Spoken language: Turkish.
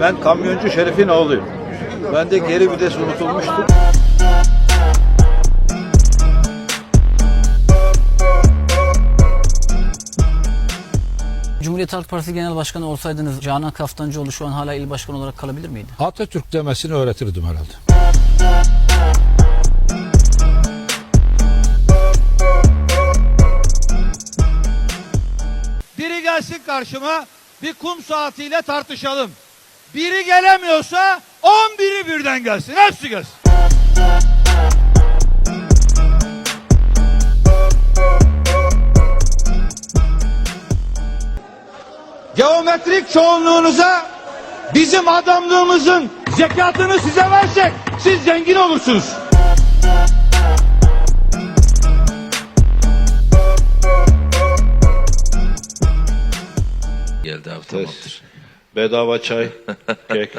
Ben kamyoncu Şerif'in oğluyum. Ben de geri vites unutulmuştu. Cumhuriyet Halk Partisi Genel Başkanı olsaydınız Canan Kaftancıoğlu şu an hala il başkanı olarak kalabilir miydi? Atatürk demesini öğretirdim herhalde. Biri gelsin karşıma bir kum saatiyle tartışalım. Biri gelemiyorsa on biri birden gelsin. Hepsi gelsin. Geometrik çoğunluğunuza bizim adamlığımızın zekatını size versek siz zengin olursunuz. Geldi abi tamamdır. Bedava çay, kek.